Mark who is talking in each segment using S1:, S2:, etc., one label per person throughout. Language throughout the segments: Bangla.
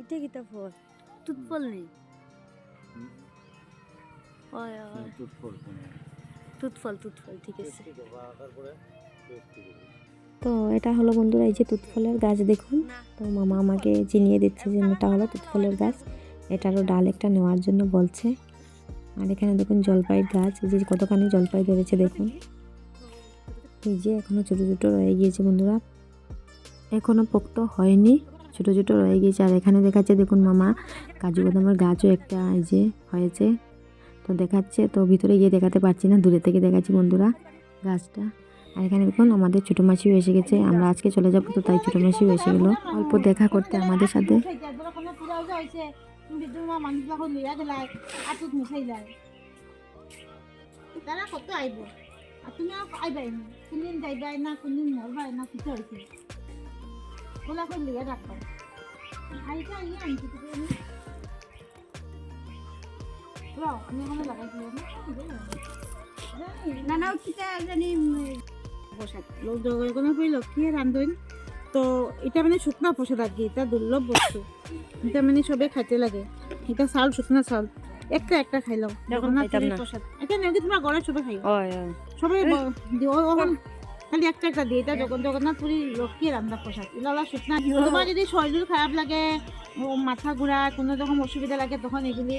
S1: এটা কিতা ফল? তুত ফল নেই তুত ফল তুত ফল ঠিক আছে।
S2: তো এটা হলো বন্ধুরা এই যে তুতফলের গাছ দেখুন। তো মামা আমাকে চিনিয়ে দিচ্ছে যে এটা হলো তুতফলের গাছ। এটারও ডাল একটা নেওয়ার জন্য বলছে। আর এখানে দেখুন জলপাইয়ের গাছ এই যে কতখানি জলপাই ধরেছে দেখুন। এই যে এখনও ছোটো ছোটো রয়ে গিয়েছে বন্ধুরা। এখনও পোক্ত হয়নি। ছোটো ছোটো রয়ে গিয়েছে। আর এখানে দেখাচ্ছে, দেখুন মামা, কাজু বাদামের গাছও একটা এই যে হয়েছে। তো দেখাচ্ছে, তো ভিতরে গিয়ে দেখাতে পারছি না, দূরে থেকে দেখাচ্ছি বন্ধুরা গাছটা। আর এখানে দেখুন, আমাদের ছোটো মাসিও এসে গেছে, আমরা আজকে চলে যাব তো তাই ছোটো মাসিও এসে গেলো। অল্প দেখা করতে আমাদের সাথে।
S3: তারা কত আইব? আর তুমি আইবাই না, কোনদিন যাইবাই না, কোনদিন মরবাই না, কিছু হয়েছে? ওলা করে লিয়ে রাখো। আইটা ইয়ে আনছি তো আমি আমি এখানে লাগাইছিলাম না না কিটা জানি প্রসাদ। লোক জগন্নাথ পুরী লক্ষ্মী রান্ধন তো এটা মানে শুকনা প্রসাদ আর কি এটা দুর্লভ বস্তু। এটা মানে সবে খাইতে লাগে। এটা চাউল শুকনা চাউল একটা একটা খাইলাম জগন্নাথ। প্রসাদ? এটা নাকি তোমার ঘরে সবাই দিও ওখান খালি একটা একটা দিয়ে এটা জগন জগন্নাথ পুরী লক্ষ্মী রান্না প্রসাদ। এগুলো শুকনা তোমার যদি শরীর খারাপ লাগে মাথা ঘোরা কোনো রকম অসুবিধা লাগে তখন এগুলি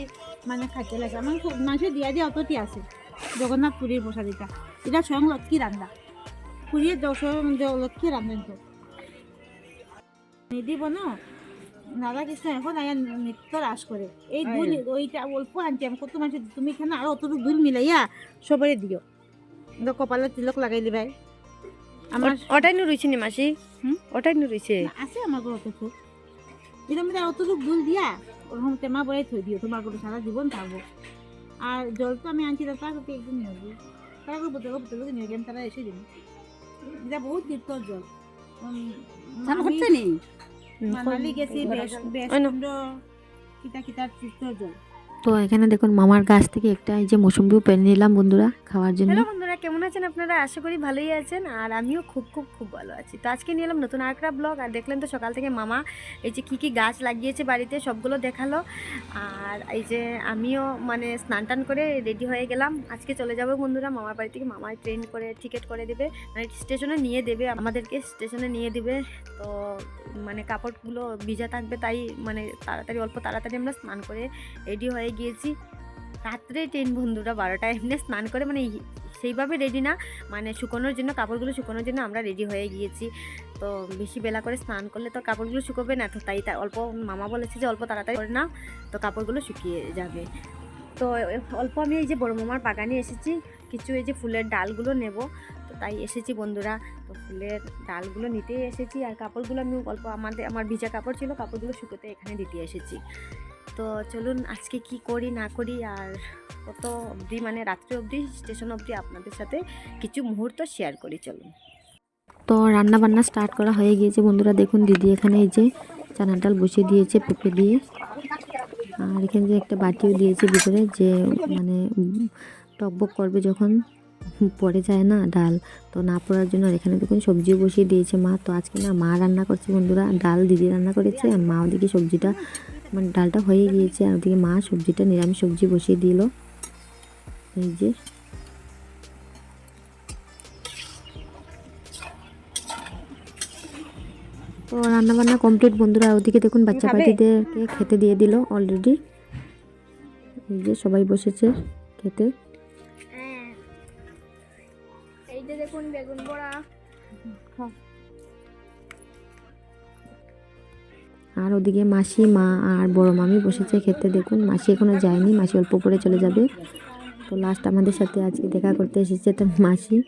S3: মানে খাইতে লাগে। আমার খুব মানুষের দিয়া দিয়ে অতটি আছে জগন্নাথ পুরীর প্রসাদ এটা এটা স্বয়ং লক্ষ্মী রান্না পুরীর লক্ষ্মী রান্ধেন তো নিদিব ন? রাধা কৃষ্ণ এখন আয়া নৃত্য রাস করে। এই দুল ওইটা অল্প আনছি আমি কত মানুষ তুমি এখানে আরও অতটুকু দুল মিলাইয়া সবাই দিও। কপালে তিলক লাগাই দিবাই আমার
S1: ওটাই নো রইছে নি মাসি?
S3: হুম?
S1: ওটাই নো রইছে।
S3: আছে আমার ঘর অতটুকু এটার মধ্যে অতটুকু দুল দিয়া ওরকম টেমা বয়ে থই দিও তোমার ঘরে সারা জীবন থাকব। আর জল তো আমি আনছি তার কাছে একদম নিয়ে আসব। তারা করে বোতল বোতলকে নিয়ে গেলাম তারা এসে দিন এটা বহুত তীর্থর জল। উম, আমি
S1: নি?
S3: মানালি গেছি বেশ বেশ। কিতা কিতার তীর্থর জল।
S2: তো এখানে দেখুন মামার গাছ থেকে একটা এই যে মৌসুমিও পেরে নিলাম বন্ধুরা খাওয়ার জন্য।
S1: হ্যালো বন্ধুরা, কেমন আছেন আপনারা? আশা করি ভালোই আছেন আর আমিও খুব খুব খুব ভালো আছি। তো আজকে নিয়ে এলাম নতুন আরেকটা ব্লগ আর দেখলেন তো সকাল থেকে মামা এই যে কী কী গাছ লাগিয়েছে বাড়িতে সবগুলো দেখাল। আর এই যে আমিও মানে স্নান টান করে রেডি হয়ে গেলাম। আজকে চলে যাব বন্ধুরা, মামার বাড়ি থেকে। মামার ট্রেন করে টিকিট করে দেবে। মানে স্টেশনে নিয়ে দেবে, আমাদেরকে স্টেশনে নিয়ে দেবে। তো মানে কাপড়গুলো ভিজা থাকবে তাই মানে তাড়াতাড়ি, অল্প তাড়াতাড়ি আমরা স্নান করে রেডি হয়ে গিয়েছি। রাত্রে ট্রেন বন্ধুরা বারোটায় এমনি স্নান করে মানে সেইভাবে রেডি না। মানে শুকোনোর জন্য, কাপড়গুলো শুকোনোর জন্য আমরা রেডি হয়ে গিয়েছি। তো বেশি বেলা করে স্নান করলে তো কাপড়গুলো শুকোবে না, তো তাই অল্প মামা বলেছে যে অল্প তাড়াতাড়ি করে না তো কাপড়গুলো শুকিয়ে যাবে। তো অল্প আমি এই যে বড় মামার বাগানে এসেছি, কিছু এই যে ফুলের ডালগুলো নেব। তাই এসেছি বন্ধুরা। তো ফুলের ডালগুলো নিতেই এসেছি আর কাপড়গুলো আমি অল্প আমাদের, আমার ভিজা কাপড় ছিল, কাপড়গুলো শুকোতে এখানে দিতে এসেছি। তো চলুন আজকে কি করি না করি আর কত অবধি মানে রাত্রি অবধি, স্টেশন অবধি আপনাদের সাথে কিছু মুহূর্ত শেয়ার করি, চলুন।
S2: তো রান্না বান্না স্টার্ট করা হয়ে গিয়েছে বন্ধুরা, দেখুন দিদি এখানে এই যে চানার ডাল বসিয়ে দিয়েছে পেঁপে দিয়ে। আর এখানে যে একটা বাটিও দিয়েছে ভিতরে যে মানে টকবক করবে যখন। পড়ে যায় না ডাল। তো না পড়ার জন্য আর এখানে দেখুন সবজিও বসিয়ে দিয়েছে মা। তো আজকে না মা রান্না করছে বন্ধুরা। ডাল দিদি রান্না করেছে আর মা ওদিকে সবজিটা মানে ডালটা হয়ে গিয়েছে আর ওদিকে মা সবজিটা নিরামিষ সবজি বসিয়ে দিল। এই যে। তো রান্না বান্না কমপ্লিট বন্ধুরা। ওদিকে দেখুন বাচ্চা
S1: খাবে?
S2: পাখিদেরকে খেতে দিয়ে দিল অলরেডি। এই যে সবাই বসেছে খেতে।
S1: দেখুন বেগুন বড়া।
S2: আর ওদিকে মাসি মা আর বড় মামি বসেছে খেতে। দেখুন মাসি এখনও যায়নি মাসি অল্প করে চলে যাবে। তো লাস্ট আমাদের সাথে আজকে দেখা করতে এসেছে তো মাসি।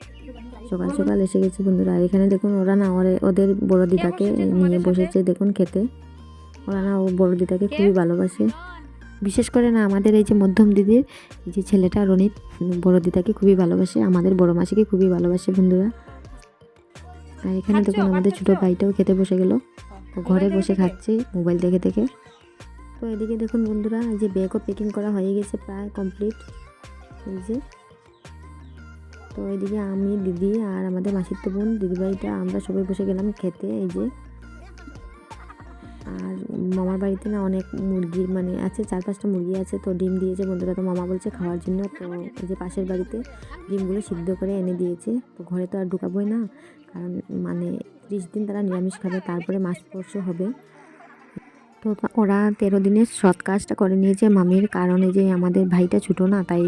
S2: সকাল সকাল এসে গেছে বন্ধুরা। আর এখানে দেখুন ওরা না ওরে- ওদের বড় দিদাকে নিয়ে বসেছে দেখুন খেতে। ওরা না ও বড় দিদাকে খুবই ভালোবাসে। বিশেষ করে না আমাদের এই যে মধ্যম দিদির এই যে ছেলেটা রনিত বড় দিদাকে খুবই ভালোবাসে আমাদের বড় মাসিকে খুবই ভালোবাসে বন্ধুরা। আর এখানে দেখুন আমাদের ছোটো ভাইটাও খেতে বসে গেল। ঘরে বসে খাচ্ছে মোবাইল দেখে দেখে। তো এদিকে দেখুন বন্ধুরা এই যে ব্যাগও প্যাকিং করা হয়ে গেছে প্রায় কমপ্লিট এই যে। তো এদিকে আমি দিদি আর আমাদের মাসির তো বোন দিদিভাইটা আমরা সবাই বসে গেলাম খেতে এই যে। মামার বাড়িতে না অনেক মুরগির মানে আছে, চার পাঁচটা মুরগি আছে, তো ডিম দিয়েছে বন্ধুরা, তো মামা বলছে খাওয়ার জন্য। তো এই যে পাশের বাড়িতে ডিমগুলো সিদ্ধ করে এনে দিয়েছে, তো ঘরে তো আর ঢুকাবোই না, কারণ মানে ত্রিশ দিন তারা নিরামিষ খাবে, তারপরে মাস পরশু হবে। তো ওরা তেরো দিনের সৎ কাজটা করে নিয়েছে মামির, কারণ যে আমাদের ভাইটা ছোটো না, তাই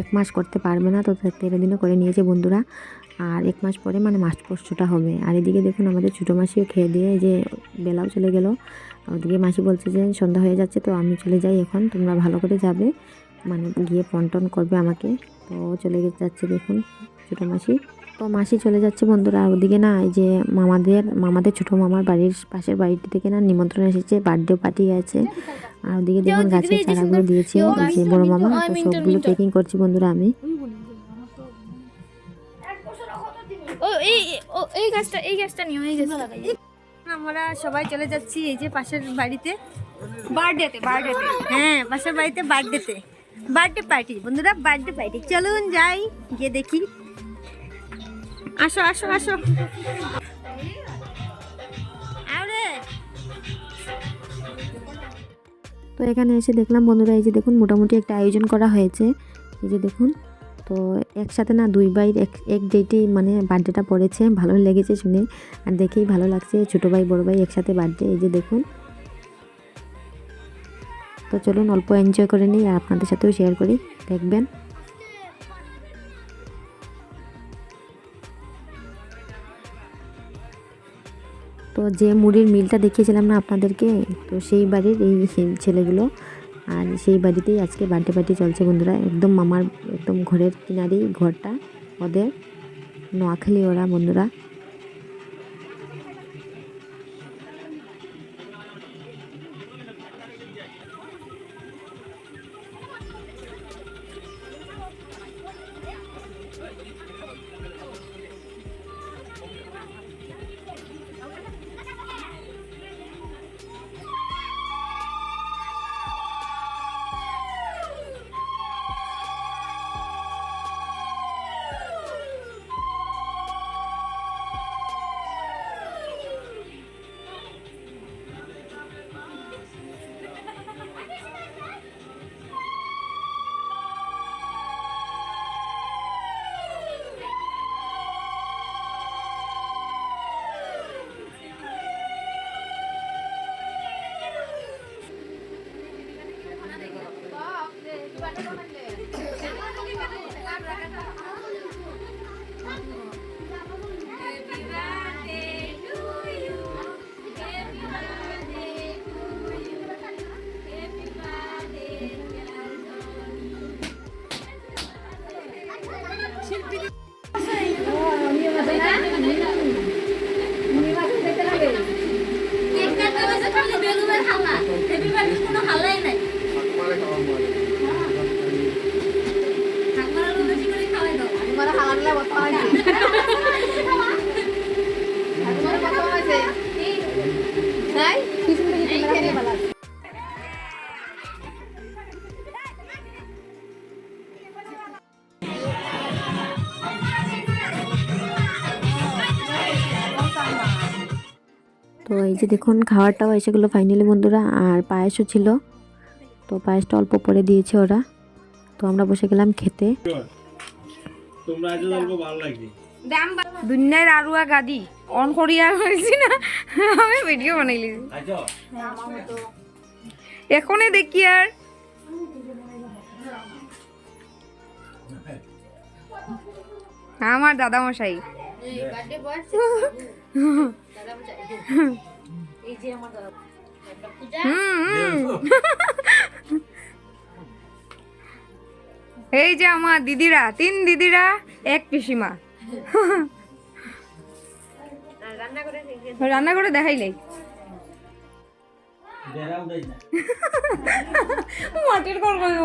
S2: এক মাস করতে পারবে না তো তেরো দিনও করে নিয়েছে বন্ধুরা। আর এক মাস পরে মানে মাস পরশুটা হবে। আর এদিকে দেখুন আমাদের ছোটো মাসিও খেয়ে দিয়ে যে বেলাও চলে গেল। ওদিকে মাসি বলছে যে সন্ধ্যা হয়ে যাচ্ছে তো আমি চলে যাই এখন তোমরা ভালো করে যাবে। মানে গিয়ে ফোন টোন করবে আমাকে। তো চলে যাচ্ছে দেখুন ছোটো মাসি। তো মাসি চলে যাচ্ছে বন্ধুরা ওদিকে না এই যে মামাদের মামাদের ছোটো মামার বাড়ির পাশের বাড়িটি থেকে না নিমন্ত্রণ এসেছে বার্থডে পার্টি আছে। আর ওদিকে দেখুন গাছের চারাগুলো দিয়েছে যে বড় মামা তো সবগুলো প্যাকিং করছি বন্ধুরা আমি।
S4: ও, এই ও, এই গাছটা এই গাছটা নিও, এই গাছটা।
S1: আমরা সবাই চলে যাচ্ছি এই যে পাশের বাড়িতে। বার্থডেতে বার্থডেতে হ্যাঁ পাশের বাড়িতে বার্থডেতে বার্থডে পার্টি বন্ধুরা বার্থডে পার্টি চলুন যাই, গিয়ে দেখি। আসো আসো আসো।
S2: তো এখানে এসে দেখলাম, বন্ধুরা, এই যে দেখুন, মোটামুটি একটা আয়োজন করা হয়েছে। এই যে দেখুন তো একসাথে না দুই ভাই এক এক ডেটেই মানে বার্থডেটা পড়েছে ভালো লেগেছে শুনে। আর দেখেই ভালো লাগছে, ছোটো ভাই, বড় ভাই একসাথে বার্থডে, এই যে দেখুন। তো চলুন অল্প এনজয় করে নিই আর আপনাদের সাথেও শেয়ার করি। দেখবেন। তো যে মুড়ির মিলটা দেখিয়েছিলাম না আপনাদেরকে, তো সেই বাড়ির এই ছেলেগুলো। আর সেই বাড়িতেই আজকে বার্থডে পার্টি চলছে বন্ধুরা। একদম মামার একদম ঘরের কিনারেই ঘরটা, ওদের নোয়াখালি ওরা বন্ধুরা। তো এই যে দেখুন খাবারটাও এসে গেলো ফাইনালি বন্ধুরা আর পায়েসও ছিল। তো পায়েসটা অল্প পরে দিয়েছে ওরা। তো আমরা বসে গেলাম খেতে।
S5: তোমরা আজ অল্প ভালো লাগছে।
S1: দুনিয়ার আরুয়া গাদি। অন করিয়া হয়েছি না আমি ভিডিও বানাইলি
S5: আচ্ছা।
S1: এখনই দেখি আর। আমার দাদা মশাই
S6: এই যে আমার দাদা। একটা পূজা।
S1: এই যে আমার দিদিরা তিন দিদিরা এক পিসিমা।
S6: রান্না করে
S1: রান্না করে দেখাইলেই মাটির কর। করব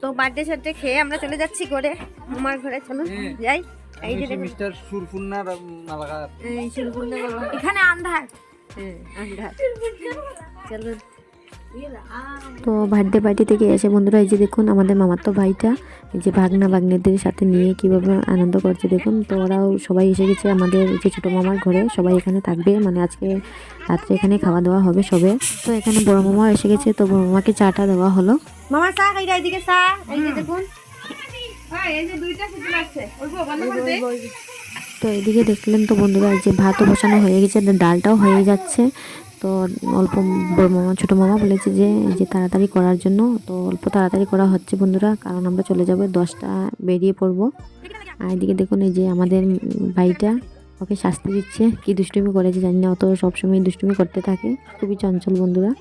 S1: তো বার্থডে সার্থে খেয়ে আমরা চলে যাচ্ছি করে আমার ঘরে চলো যাই। এই যে
S5: মিস্টার
S1: এই শিলগুন্ডা বলো। এখানে আন্ধার। হ্যাঁ আন্ধার। চলো
S2: তো বার্থডে পার্টি থেকে এসে বন্ধুরা এই যে দেখুন আমাদের মামার তো ভাইটা এই যে ভাগনা ভাগ্নেদের সাথে নিয়ে কীভাবে আনন্দ করছে দেখুন। তো ওরাও সবাই এসে গেছে আমাদের যে ছোটো মামার ঘরে। সবাই এখানে থাকবে। মানে আজকে রাত্রে এখানে খাওয়া দাওয়া হবে সবে। তো এখানে বড় মামা এসে গেছে। তো বড় মামাকে চাটা দেওয়া হলো।
S1: মামা চা খাইটা এদিকে চা। এই যে দেখুন। এই যে দুইটা সিজন আছে। ওই বন্ধ করে দে।
S2: তো এদিকে দেখলেন তো বন্ধুরা যে ভাতও বসানো হয়ে গেছে ডালটাও হয়ে যাচ্ছে। তো অল্প বড় মামা ছোটো মামা বলেছে যে এই যে তাড়াতাড়ি করার জন্য। তো অল্প তাড়াতাড়ি করা হচ্ছে বন্ধুরা কারণ আমরা চলে যাব দশটা বেরিয়ে পড়ব। আর এদিকে দেখুন এই যে আমাদের ভাইটা ওকে শাস্তি দিচ্ছে। কি দুষ্টুমি করেছে জানি না অত সবসময় দুষ্টুমি করতে থাকে। খুবই চঞ্চল বন্ধুরা।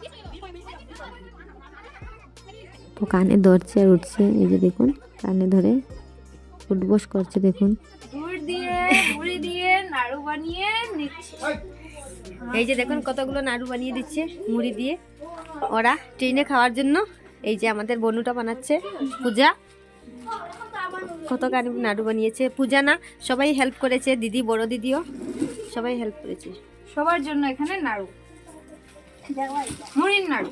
S2: তো কানে ধরছে আর উঠছে। এই যে দেখুন কানে ধরে উঠবোস করছে দেখুন।
S4: গুড় দিয়ে মুড়ি দিয়ে নাড়ু বানিয়ে নিচ্ছি।
S1: এই যে দেখুন কতগুলো নাড়ু বানিয়ে দিচ্ছে মুড়ি দিয়ে। ওরা ট্রেনে খাওয়ার জন্য এই যে আমাদের বনুটা বানাচ্ছে পূজা। কত কানি নাড়ু বানিয়েছে পূজা না সবাই হেল্প করেছে দিদি বড় দিদিও সবাই হেল্প করেছে।
S4: সবার জন্য এখানে নাড়ু। মুড়ির নাড়ু।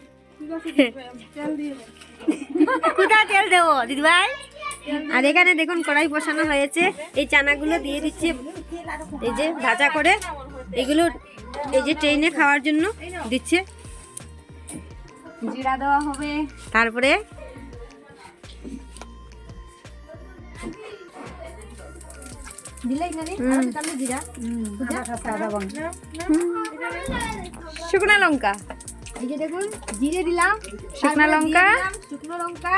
S1: কোথায় তেল দেবো দিদিভাই আর এখানে দেখুন কড়াই বসানো হয়েছে এই চানাগুলো দিয়ে দিচ্ছে এই যে ভাজা করে এগুলো এই যে ট্রেনে খাওয়ার জন্য দিচ্ছে
S4: জিরা দেওয়া হবে
S1: তারপরে
S4: শুকনো লঙ্কা
S1: এই যে দেখুন জিরে দিলাম
S4: শুকনো লঙ্কা?
S1: দিয়ে দিলাম শুকনো লঙ্কা।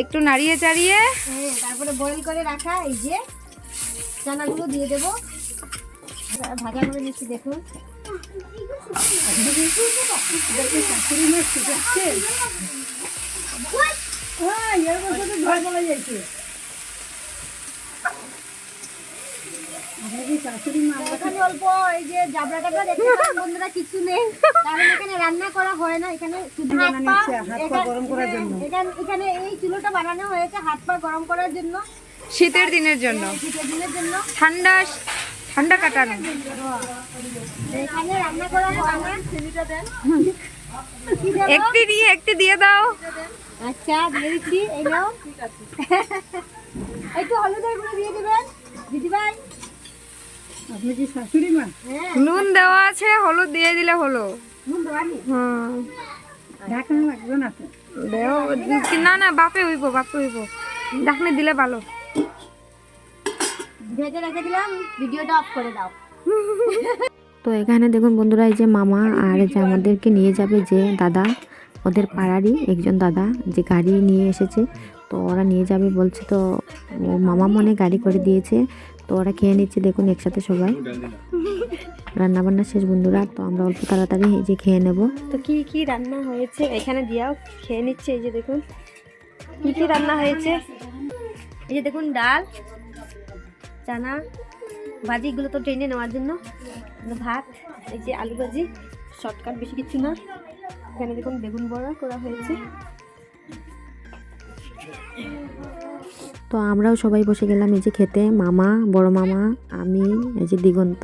S4: একটু নাড়িয়ে চাড়িয়ে।
S1: হ্যাঁ তারপরে বয়েল করে রাখা এই যে চানাগুলো দিয়ে দেবো। ভাজা করে নিচ্ছি দেখুন। এখানে অল্প এই যে জাবড়াটা দেখতে পাচ্ছেন বন্ধুরা কিছু নেই। কারণ এখানে রান্না করা হয় না এখানে শুধু গরম করার জন্য। এখানে এই চুলোটা বানানো হয়েছে হাত পা গরম করার জন্য।
S4: শীতের দিনের জন্য।
S1: শীতের দিনের জন্য।
S4: ঠান্ডা ঠান্ডা কাটানো।
S1: এখানে রান্না করা হয়
S4: একটি দিয়ে একটি দিয়ে দাও।
S1: আচ্ছা দিয়ে দিচ্ছি এই নাও। একটু হলুদের গুঁড়ো দিয়ে দেবেন। দিদিভাই আপনি কি শাশুড়ি মা? হ্যাঁ।
S4: নুন দেওয়া আছে হলুদ দিয়ে দিলে হলো।
S1: নুন
S4: হ্যাঁ।
S1: ঢাকানো লাগবে না তো?
S4: না না বাপে হইব বাপে হইব। ডাকনে দিলে ভালো।
S1: ভেজে রেখে দিলাম ভিডিওটা অফ করে দাও।
S2: তো এখানে দেখুন বন্ধুরা এই যে মামা আর যে আমাদেরকে নিয়ে যাবে যে দাদা ওদের পাড়ারই একজন দাদা যে গাড়ি নিয়ে এসেছে। তো ওরা নিয়ে যাবে বলছে তো মামা মনে গাড়ি করে দিয়েছে। তো ওরা খেয়ে নিচ্ছে, দেখুন একসাথে সবাই। রান্না বান্না শেষ বন্ধুরা, তো আমরা অল্প তাড়াতাড়ি এই যে খেয়ে নেব।
S1: তো কি কি রান্না হয়েছে? এখানে দিয়াও খেয়ে নিচ্ছে, এই যে দেখুন। কি কি রান্না হয়েছে? এই যে দেখুন, ডাল, চানা ভাজিগুলো তো ট্রেনে নেওয়ার জন্য। ভাত, এই যে আলু ভাজি, শর্টকাট বেশি কিছু না। এখানে দেখুন, বেগুন বড়া করা হয়েছে।
S2: তো আমরাও সবাই বসে গেলাম এই যে খেতে, মামা, বড় মামা, আমি, এই যে দিগন্ত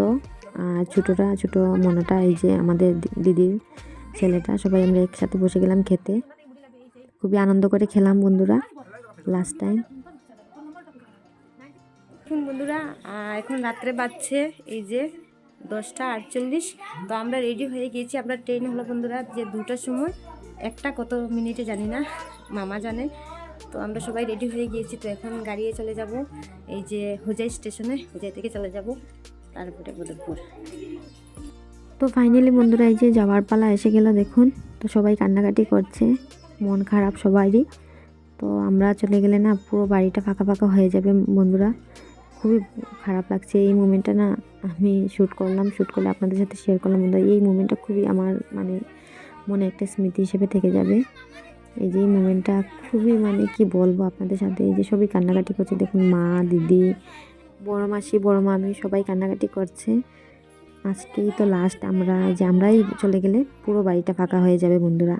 S2: আর ছোটোটা ছোটো মনাটা, এই যে আমাদের দিদির ছেলেটা, সবাই আমরা একসাথে বসে গেলাম খেতে। খুবই আনন্দ করে খেলাম বন্ধুরা লাস্ট টাইম
S1: এখন বন্ধুরা এখন রাত্রে বাজছে, এই যে দশটা আটচল্লিশ, তো আমরা রেডি হয়ে গিয়েছি। আমরা ট্রেন হলো বন্ধুরা যে দুটার সময়, একটা কত মিনিটে জানি না, মামা জানে। তো আমরা সবাই রেডি হয়ে গিয়েছি, তো এখন গাড়িয়ে চলে যাব। এই যে হোজাই স্টেশনে, হোজাই থেকে চলে যাব তারপরে বদরপুর
S2: তো ফাইনালি বন্ধুরা এই যে যাওয়ার পালা এসে গেল দেখুন, তো সবাই কান্নাকাটি করছে, মন খারাপ সবারই। তো আমরা চলে গেলে না পুরো বাড়িটা ফাঁকা ফাঁকা হয়ে যাবে বন্ধুরা। খুবই খারাপ লাগছে এই মুমেন্টটা না আমি শ্যুট করলাম শ্যুট করলে আপনাদের সাথে শেয়ার করলাম। বন্ধুরা এই মুমেন্টটা খুবই আমার মানে মনে একটা স্মৃতি হিসেবে থেকে যাবে। এই যে মোমেন্টটা খুবই মানে কি বলব আপনাদের সাথে, এই যে সবই কান্নাকাটি করছে, দেখুন মা, দিদি, বড় মাসি, বড় মামি সবাই কান্নাকাটি করছে। আজকেই তো লাস্ট আমরা যে আমরাই চলে গেলে পুরো বাড়িটা ফাঁকা হয়ে যাবে বন্ধুরা।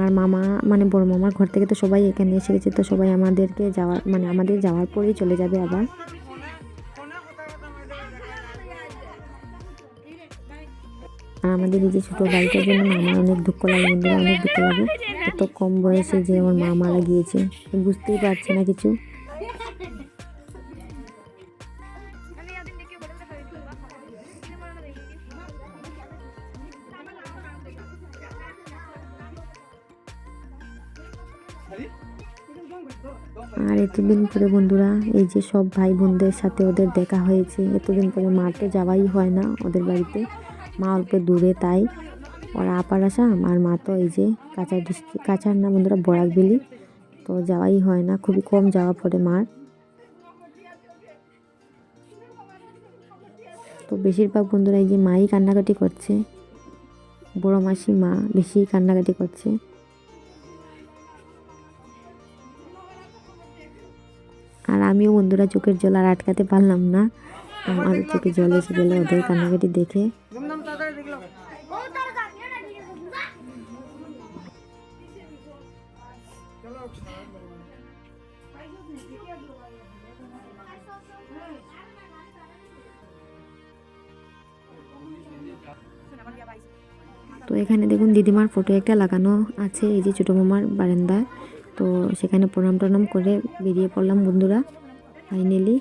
S2: আর মামা মানে বড় মামার ঘর থেকে তো সবাই এখানে এসে গেছে, তো সবাই আমাদেরকে যাওয়ার মানে আমাদের যাওয়ার পরেই চলে যাবে আবার। আর আমাদের এই যে ছোটো বাড়িটার জন্য আমার অনেক দুঃখ লাগে, বন্ধুরা অনেক দুঃখ লাগে। এত কম বয়সে যে আমার মা মারা গিয়েছে বুঝতেই পারছে না কিছু। আর এতদিন পরে বন্ধুরা, এই যে সব ভাই বোনদের সাথে ওদের দেখা হয়েছে, এতদিন পরে তো যাওয়াই হয় না ওদের বাড়িতে। মা অল্প দূরে তাই ওরা আপার আসাম আর মা তো এই যে কাঁচা ডিস্ট্রিক্ট, কাঁচার না বন্ধুরা বরাকবেলি তো যাওয়াই হয় না, খুবই কম যাওয়া পড়ে মার। তো বেশিরভাগ বন্ধুরা এই যে মাই কান্নাকাটি করছে, বড় মাসি মা বেশি কান্নাকাটি করছে। আর আমিও বন্ধুরা চোখের জল আর আটকাতে পারলাম না। আমার চোখে জল এসে গেলে ওদের কান্নাকাটি দেখে। এখানে দেখুন দিদিমার ফটো একটা লাগানো আছে, এই যে ছোটো মামার বারান্দায় তো সেখানে প্রণাম টনাম করে বেরিয়ে পড়লাম বন্ধুরা ফাইনালি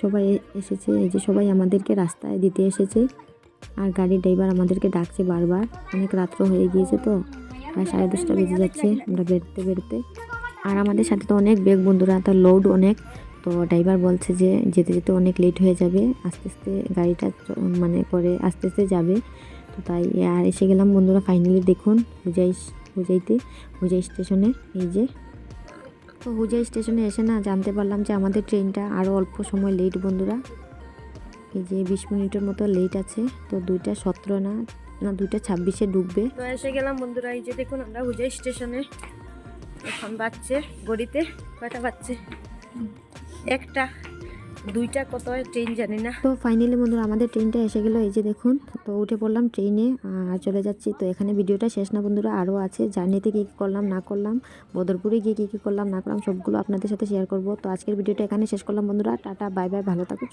S2: সবাই এসেছে, এই যে সবাই আমাদেরকে রাস্তায় দিতে এসেছে, আর গাড়ির ড্রাইভার আমাদেরকে ডাকছে বারবার। অনেক রাত্র হয়ে গিয়েছে তো, প্রায় সাড়ে দশটা বেজে যাচ্ছে আমরা বেরোতে বেরোতে। আর আমাদের সাথে তো অনেক বেগ বন্ধুরা, তার লোড অনেক। তো ড্রাইভার বলছে যে যেতে যেতে অনেক লেট হয়ে যাবে, আস্তে আস্তে গাড়িটা মানে করে আস্তে আস্তে যাবে। তো তাই, আর এসে গেলাম বন্ধুরা ফাইনালি দেখুন হুজাই হুজাইতে হুজাই স্টেশনে এই যে। তো হুজাই স্টেশনে এসে না জানতে পারলাম যে আমাদের ট্রেনটা আরও অল্প সময় লেট বন্ধুরা। এই যে বিশ মিনিটের মতো লেট আছে, তো দুইটা সতেরো না না দুইটা ছাব্বিশে ডুববে।
S1: তো এসে গেলাম বন্ধুরা, এই যে দেখুন আমরা হুজাই স্টেশনে এখন বাজছে, গড়িতে কয়টা বাজছে? একটা। দুইটা কত ট্রেন জানি না।
S2: তো ফাইনালি বন্ধুরা আমাদের ট্রেনটা এসে গেলো, এই যে দেখুন, তো উঠে পড়লাম ট্রেনে আর চলে যাচ্ছি। তো এখানে ভিডিওটা শেষ না বন্ধুরা, আরও আছে। জার্নিতে কী কী করলাম, না করলাম, বদরপুরে গিয়ে কী কী করলাম, না করলাম, সবগুলো আপনাদের সাথে শেয়ার করব। তো আজকের ভিডিওটা এখানে শেষ করলাম বন্ধুরা, টাটা বাই বাই ভালো থাকুন।